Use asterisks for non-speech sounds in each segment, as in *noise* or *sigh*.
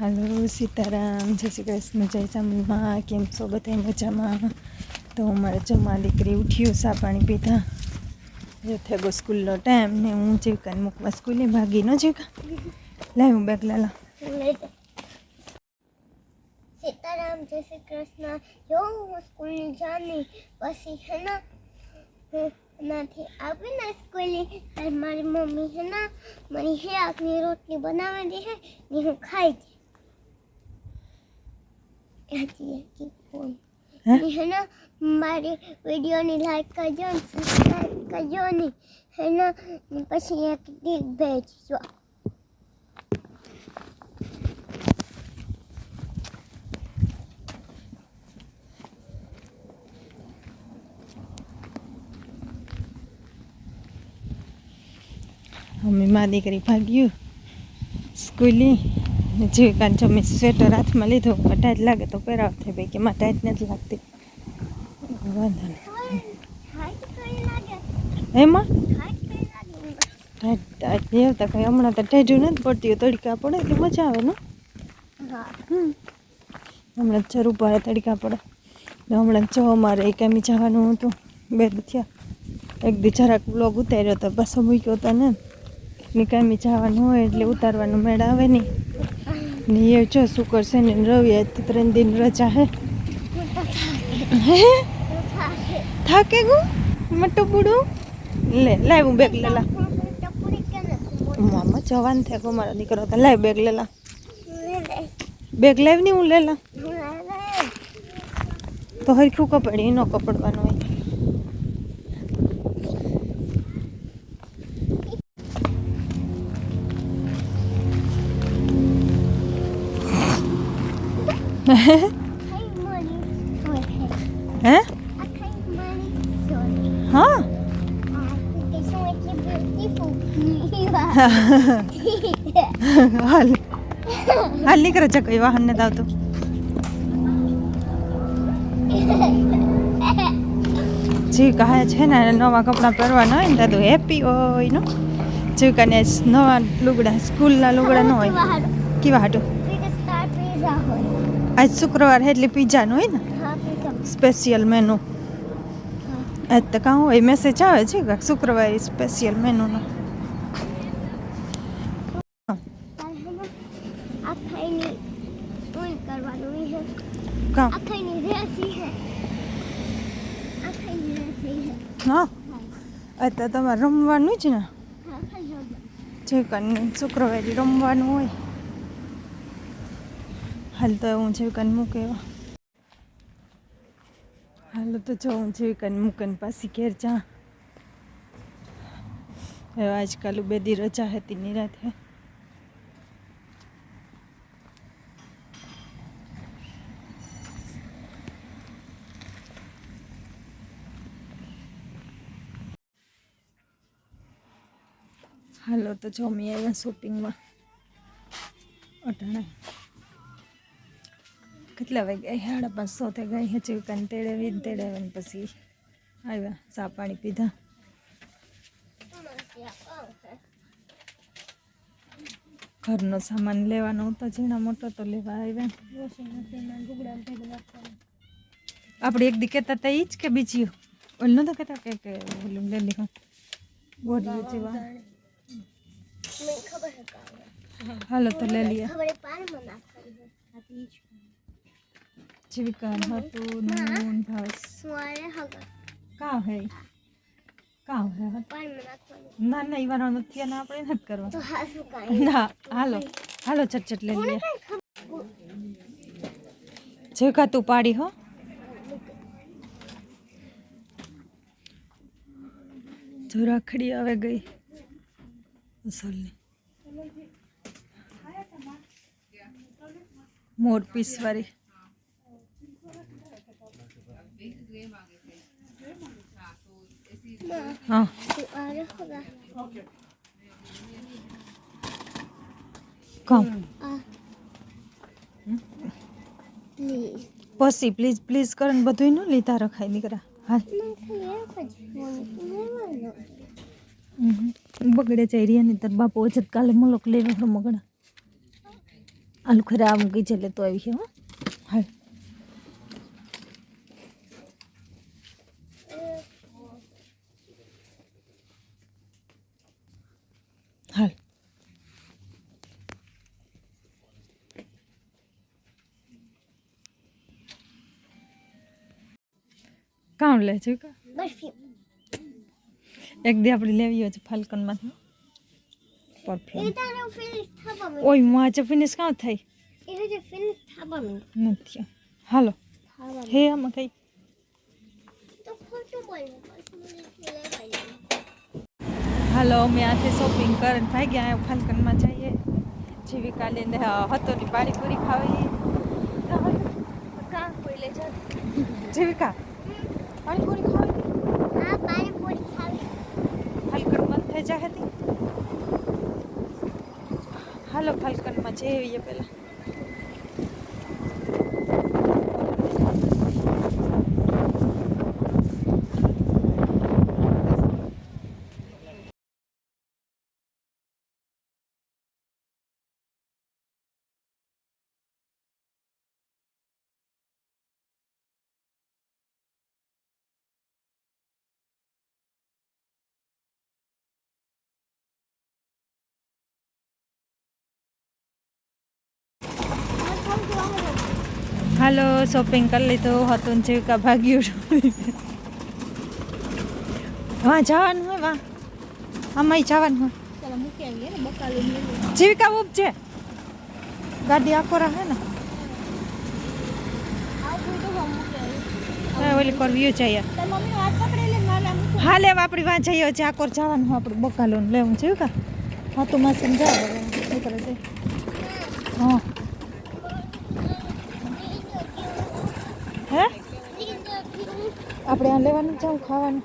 હાલો, સીતારામ, જય શ્રી કૃષ્ણ, જય સામમાં કેમ છો બધા મજામાં? તો અમારે જમા દીકરી ઉઠ્યું, સા પાણી પીધા. જે થયો સ્કૂલનો ટાઈમ ને હું જીવકાને મૂકવા સ્કૂલે ભાગી ન જીવકા. લાવ હું બેગ લાલા. સીતારામ, જય શ્રી કૃષ્ણ. જો હું સ્કૂલની જાની પછી હે ને હું નથી આવીને સ્કૂલે મારી મમ્મી હે ને મારી હે આખની રોટલી બનાવી દે હે, ને હું ખાઈ જઈ હે? ને મારી વિડીયોની લાઈક કરજો ને સબસ્ક્રાઈબ કરજો ને. હે ને પછી એક ડીક ભેજજો. અમે મા દીકરી ભાગ્યું. સ્કૂલે. જીવકાને જમી સ્વેટર હાથમાં લીધો ટાઈટ લાગે તો પહેરાવ થાય ભાઈ, કે માં ટાઈટ નથી લાગતી. વાંધો નહીં. એમાં? ટાઈટ ટાઈટ નહીં આવતા, કંઈ હમણાં તો ટાઈટું નથી પડતી તડકા પડે એટલે મજા આવે, ને? હમ. હમણાં જરૂર પડે તડકા પડે. હમણાં જો અમારે એકેમી જવાનું હતું, બે થયા. એક દી જરાક બ્લોગ ઉતાર્યો તો પાછો મૂક્યો હતો ને. નિકામી જવાનું હોય એટલે ઉતારવાનું મેળ આવે નહીં. ને એ જો શુકર છે ને રવિ આજથી ત્રણ દિન રજા હે. થાકે ગુ? મટુ બુડું? લે લાવ હું બેગ લેલા મામા જવાન થાય ગો મારા દીકરો તો. લાવ બેગ લેલા બેગ લાવની હું લેલા તો હરખું કપડી ન કપડવાનું હોય. હે હા હાલ હાલ નીકળે છે કઈ વાહન ને દાવતો જે કહે છે ને નવા કપડાં પહેરવાના હોય ને દાદુ હેપી હોય નો? જીવકાને નવા લુગડા સ્કૂલના લુગડા ન હોય. કેવા હાટું? આજ શુક્રવાર એટલે પીઝાનું હોય ને? Special menu. આજ તો કાં હોય મેસેજ આવે છે કે શુક્રવારે સ્પેશિયલ મેનુનો. હા તો તમારે રમવાનું જ ને? જે કરીને શુક્રવારે રમવાનું હોય. હાલ તો હું જીવકાને મૂકે એવા. હાલો તો જો હું જીવકાને મૂકીને પાછી ઘેર જા. હવે આજકાલ બે દી રજા હતી નિરાતે હાલો તો જો મેં આવ્યા શોપિંગમાં અટાણા. કેટલા વાગ્યા સાડા પાંચસો થઈ ગઈ હે ચીવકાને તેડાવી ને તેડાવીને પછી આવ્યા ચા પાણી પીધા. ઘરનો સામાન લેવાનો હતો ઝીણા મોટો તો લેવા આવ્યા. આપણે એક દી કહેતા હતા એ જ કે બીજી ઓલ નતો કહેતા કે કે ઓલું લઈ લીધું. ગોળીઓ જેવા. હાલો તો લઈ લઈએ. જીવિકા હતું નૂન ભાસ કા હે? કા હે? ના ના ઈવાનો નથી અને આપણે નથી કરવા ના હાલો. હાલો ચટચટ લઈ લઈએ. જેકા તું પાડી હો. જો રાખડી આવે ગઈ. અસલની. મોર પીસ હા કમ પછી પ્લીઝ પ્લીઝ કરીને બધું ન લીધા રખાય દીકરા હાલ. બગડે રહ્યા નહીં તાર બાપુ અજત કાલે મલોક હો મગડા. આલુ ખરા મૂકી છે લેતો આવી છે હા. હાલ. કામ લે છે એક દી આપણે લેવી હોય છે ફાલ્કનમાંથી. પરફ્યુમ ઓય વાંચે ફિનિશ કાં થઈ? નથી. હાલો. હે આમાં કઈ? હાલો અમે આથી શોપિંગ કરીને ભાઈ ગયા. ફાલ્કનમાં જઈએ. જીવિકા લઈને હતો ની પાણીપુરી ખાવી. જીવિકા? પાણીપુરી ખાવી? હા પાણીપુરી ખાવી. ફાલ્કનમાં થઈ જાય હતી? હાલો ફાલ્કનમાં જઈએ પેલા હાલો શોપિંગ કરી લીધું. હતું ને જીવિકા ભાગ્યું વાં જવાનું હોય વાં આમાં જવાનું હોય. જીવિકા ઉપજે ગાડી આખો રહે ને. ઓલી કોર વ્યૂ જઈએ હા લેવા આપણી વાં જઈએ છે આકોર જવાનું આપણે બકાલો લેવું છે કા હા તું માં સમજાવ છે હા હે આ લેવાનું જાવ ખાવાનું?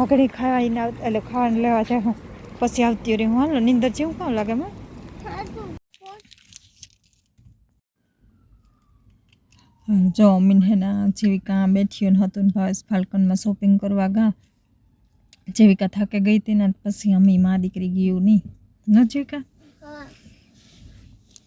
આગળ ખાવાઈને એટલે ખાવાનું લેવા જાય પછી આવતી રહી હું હાલો નીંદર જેવું કામ લાગે માં જો અમીન હેના જીવિકા બેઠી હતું ને ભાવેશ ફાલ્કનમાં શોપિંગ કરવા ગા. જીવિકા થાકે ગઈ હતી ને પછી અમી મા દીકરી ગયું નહીં. ન જીવિકા?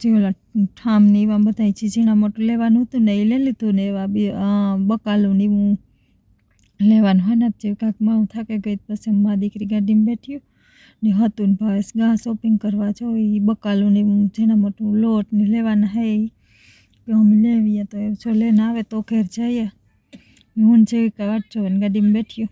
જે ઓલા ઠામ એવા બધાય છે, ઝીણા મોટું લેવાનું હતું ને એ લઈ લીધું ને એવા બે બકાલું ને એવું લેવાનું. હોય ને જેવું કાંક માવું થાકે ગઈ પછી મા દીકરી ગાડીમાં બેઠ્યું ને હતું ને ભાવેશ ગા શોપિંગ કરવા જો એ બકાલું ને એવું, ઝીણા મોટું લોટ ને લેવાના હે. કે અમે લેવીએ તો જો લઈને આવે તો ઘેર જઈએ. હું જેવી કાંઈ વાટ જોઈને ગાડીમાં બેઠ્યું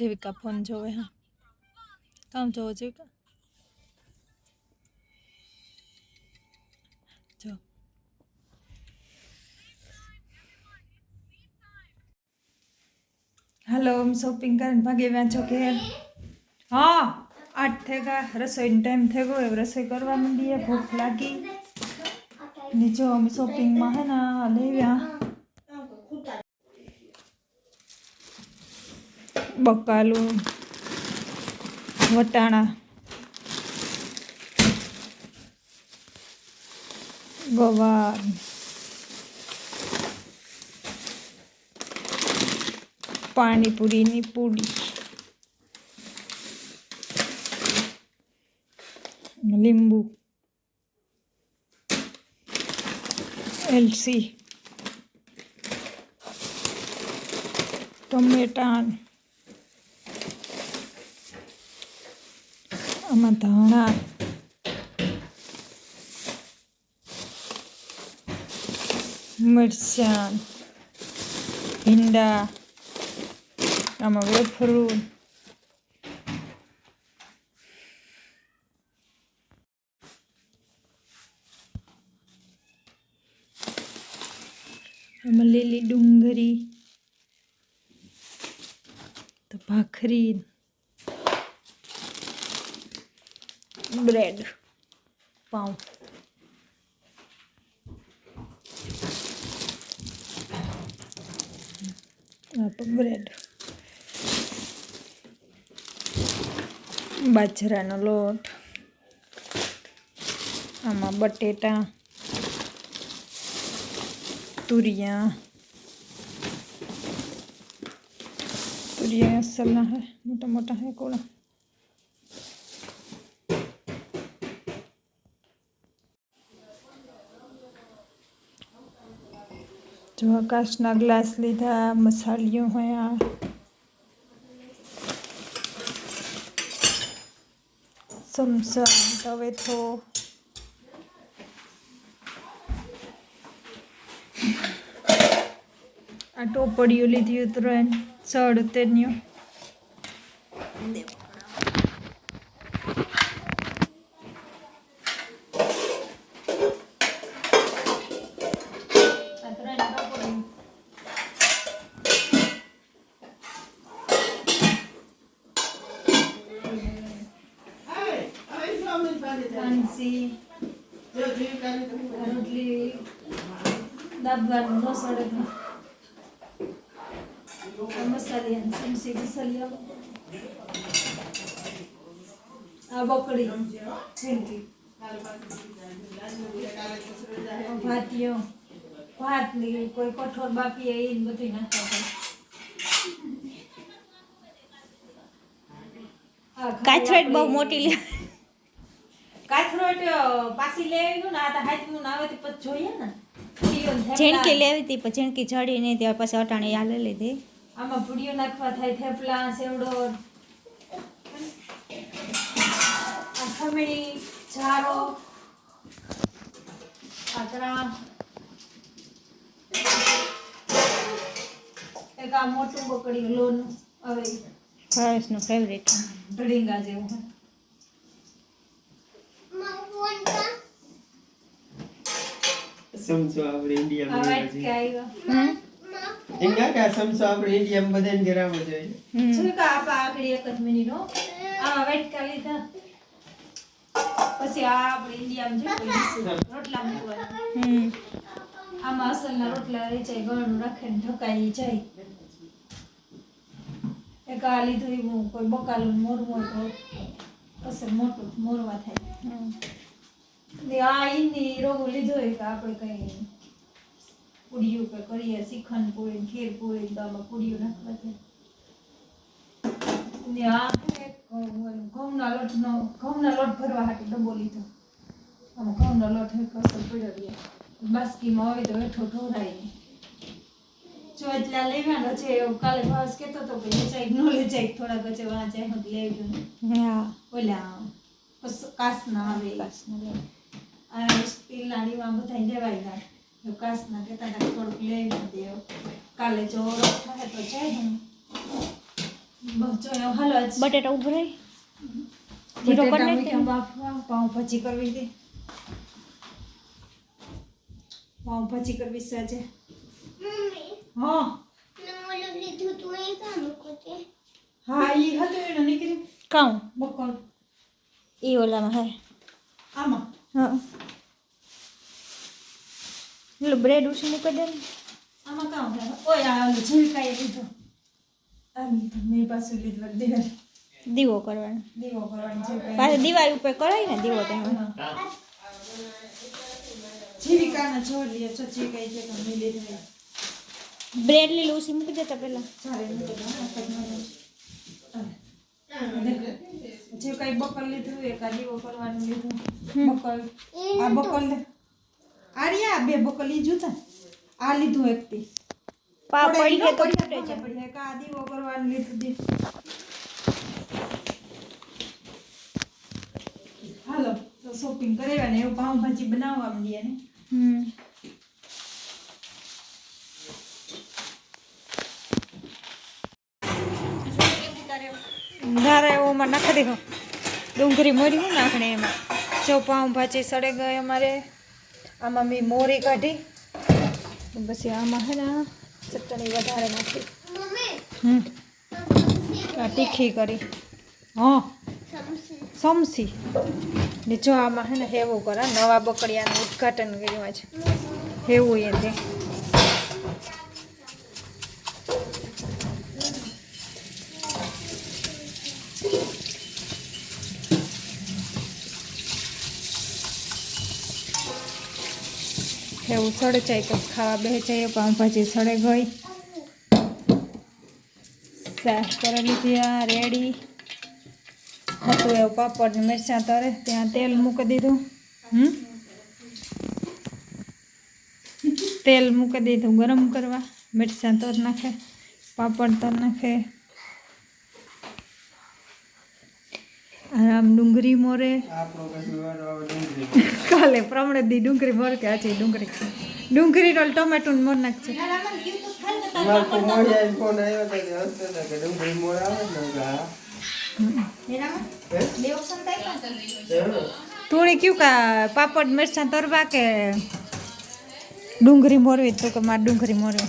જીવિકા ફોન જોવે, હા. કામ જોવો જીવિકા. જો. હાલો શોપિંગ કરીને ભાગે વાંચો કે? હા, આઠ થઈ ગયા. રસોઈનો ટાઈમ થઈ ગયો. હવે રસોઈ કરવા માંડીએ. ભૂખ લાગી. ને જો અમે શોપિંગમાં હે ને લેવ્યા બકાલું વટાણા ગવાર પાણીપુરીની પૂરી લીંબુ એલસી ટમેટાં આમાં ધાણા મરચાં ભીંડા આમાં વેફરું આમાં લીલી ડુંગળી તો ભાખરી બ્રેડ પાઉં બ્રેડ બાજરાનો લોટ આમાં બટેટા તુરિયા તુરિયા સલાહ મોટા મોટા હે કોળા જો આકાશના ગ્લાસ લીધા મસાલિયું હોય સમસા તવેથો. આ ટોપડીઓ લીધી ઉતરણ સડ તેન્યો ફાન્સી રોટલી દાબવાનું રસોડે મસાલિયા સમસી મસાલિયા આ બકડી ફેંકી ભાતીઓ ભાતની કોઈ કઠોળ બાકી એ બધું નાખવા કાથરોટ બહુ મોટી લે કાથરોટ પાછી લેવી ને આ તો હાથનું ના આવે પછી જોઈએ ને. જેણકી લેવી હતી પછી જેણકી ચડી નહીં ત્યાર પછી અટાણી આ લઈ લીધી. આમાં પૂડીઓ નાખવા થાય થેપલા સેવડો. ખમણી જારો પાતરા એક આ મોટું બકડી લોન હવે નું ફેવરેટ ઢળીંગા જેવું. આપણે ઇન્ડિયામાં એમ આપણે ઇન્ડિયામાં બધાને ગરાવો જોઈએ શું કા આપા એક જ આમાં વેટકા લીધા. પછી આ આપણે ઇન્ડિયામાં જોઈએ રોટલા મૂકવાના. આમાં અસલના રોટલા રહી જાય ગળનું રાખે ને ઢકાઈ જાય. એક આ લીધું એવું કોઈ બકાલું મોરવું હોય તો પછી મોટું મોરવા થાય. ને આ ઈની રોગું લીધું હોય કે આપણે કઈ પૂડીયું કે કરીએ શ્રીખંડ પૂરી ખીર પૂરી તો આમાં પૂડીયું નાખવા થાય ને આ ઘઉંના લોટનો ઘઉંના લોટ ભરવા હાટુ ડબ્બો લીધો. આમાં ઘઉંનો લોટ એક અસલ પડ્યો રહે બાસ્કીમાં હોય તો હેઠો ઢોરાય. જો એટલા લેવાનો છે એવું કાલે ભાસ કહેતો હતો કે લેચાઈ ન લેચાઈ થોડાક જ વાંચે હું લેજો ઓલા કાસના આવે. લેવું. આ સ્ટીલના બધાય લેવાય જાય જો કાસના કહેતા હતા થોડુંક લઈ દેવ કાલે જો ઓળખ થાય તો જાય હું બસ જો એવું હાલો બટેટા ઉભું રહી. જીરો બટેટા નાખી. બાફવા પાઉંભાજી કરવી હતી પાઉંભાજી કરવી છે આજે. હા. એ હા ઈ હતું એને નીકળ્યું. કાઉં બકોલ. એ ઓલામાં હે. આમાં. હા. પેલું બ્રેડ ઉછી મૂકી દે આમાં કામ થાય ઓય આ લીધો. મેં પાછું લીધું દીવો કરવાનો. દીવો કરવાની છે પાછું દિવાળી ઉપર કરાય ને દીવો ટાઈમ જીવિકાના છોડ લે છો લીધો બ્રેડ લીલું ઉછી મૂકી દેતા પેલા ચાલે મૂકી દો જે કઈ બકલ લીધું એક આ દીવો કરવાનું લીધું. બકલ. આ બકલ આર્યા બે બકલ ઈ જૂતા. આ લીધું એક થી પા પડી ગયા તો છે પડી એક આ દીવો કરવાનું લીધું દે. હાલો તો શોપિંગ કરેવા ને એવું પાઉંભાજી બનાવવા માંડીએ ને. હમ. ઓમાં નાખી દેખો ડુંગળી મોરી હું નાખણે એમાં. જો પાઉંભાજી સડે ગઈ અમારે. આમાં મેં મોરી કાઢી. પછી આમાં હે ને ચટણી વધારે નાખી. હમ. તીખી કરી. હા. સમસી. સમસી ને જો આમાં હે ને હેવું કરે નવા બકડિયાનું ઉદઘાટન કર્યું છે. હેવું એ તે. એવું સડે જાય તો ખાવા બે જઈએ પાઉંભાજી સડે ગઈ. સાફ કરી લીધી, આ રેડી હતું એવું પાપડ મિરચાં તરે, ત્યાં તેલ મૂકી દીધું. હમ? તેલ મૂકી દીધું, ગરમ કરવા. મિરચાં તર નાખે, પાપડ તર નાખે. આરામ ડુંગળી મોરે. કાલે પ્રમાણે દી ડુંગળી મોર કે આજે ડુંગળી ડુંગળી રોલ ટોમેટો મોર નાખશે? તુણી કયું કા પાપડ મરચા તરવા કે ડુંગળી મોરવી? તો કે મારે ડુંગળી મોરવી.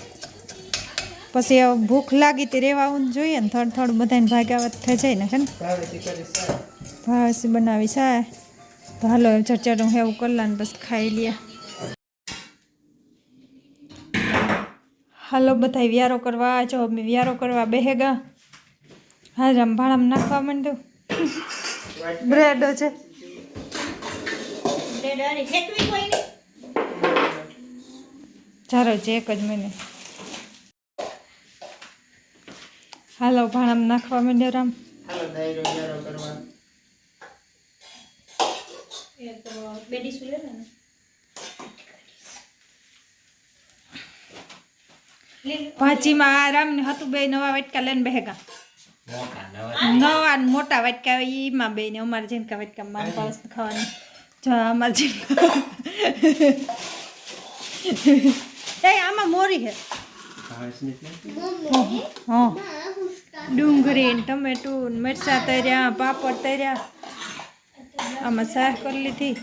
પછી ભૂખ લાગી તે રેવાવું જોઈએ ને થોડું થોડું બધાને ભાગ્યાવત થઈ જાય ને હે ને? ભાવસી બનાવી છે. તો હાલો ચટચટું હેવું કરલા ને બસ ખાઈ લે હાલો બધા વ્યારો કરવા જો અમે વ્યારો કરવા બેહેગા હા આમ ભાણામાં નાખવા માંડ્યું. બ્રેડ છે. ચાલો છે એક જ મને. હાલો ભાણામાં નાખવા માંડ્યો રામ. હાલો ભાજીમાં આરામ ને હતું બે નવા વાટકા લઈને ભેગા નવા મોટા વાટકા એમાં બે ને અમારે જેનકા વાટકા મારા પાસ ખાવાનું. જો અમારે જેનકા *laughs* એ આમાં મોરી હે ડુંગળી ટમેટું ને મરચાં તર્યા પાપડ તર્યા. આમાં શાક કરી લીધી.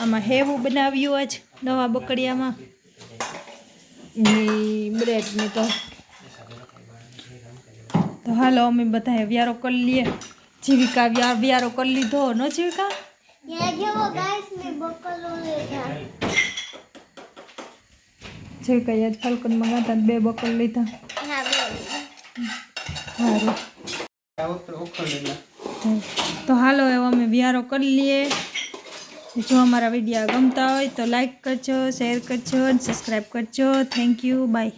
આમાં હેવું બનાવ્યું આજ નવા બકડિયામાં. બ્રેડની બ્રેડ તો તો હાલો અમે બધાએ વ્યારો કરી લઈએ. જીવિકા વ્યા વ્યારો કરી લીધો ન જીવિકા? જીવિકા યાદ ફાલ્કન મંગાતા ને બે બકલ લીધા. હા તો હાલો એવો અમે વ્યારો કરી લઈએ. જો અમારા વિડીયા ગમતા હોય તો લાઈક કરજો શેર કરજો અને સબસ્ક્રાઈબ કરજો. Thank you bye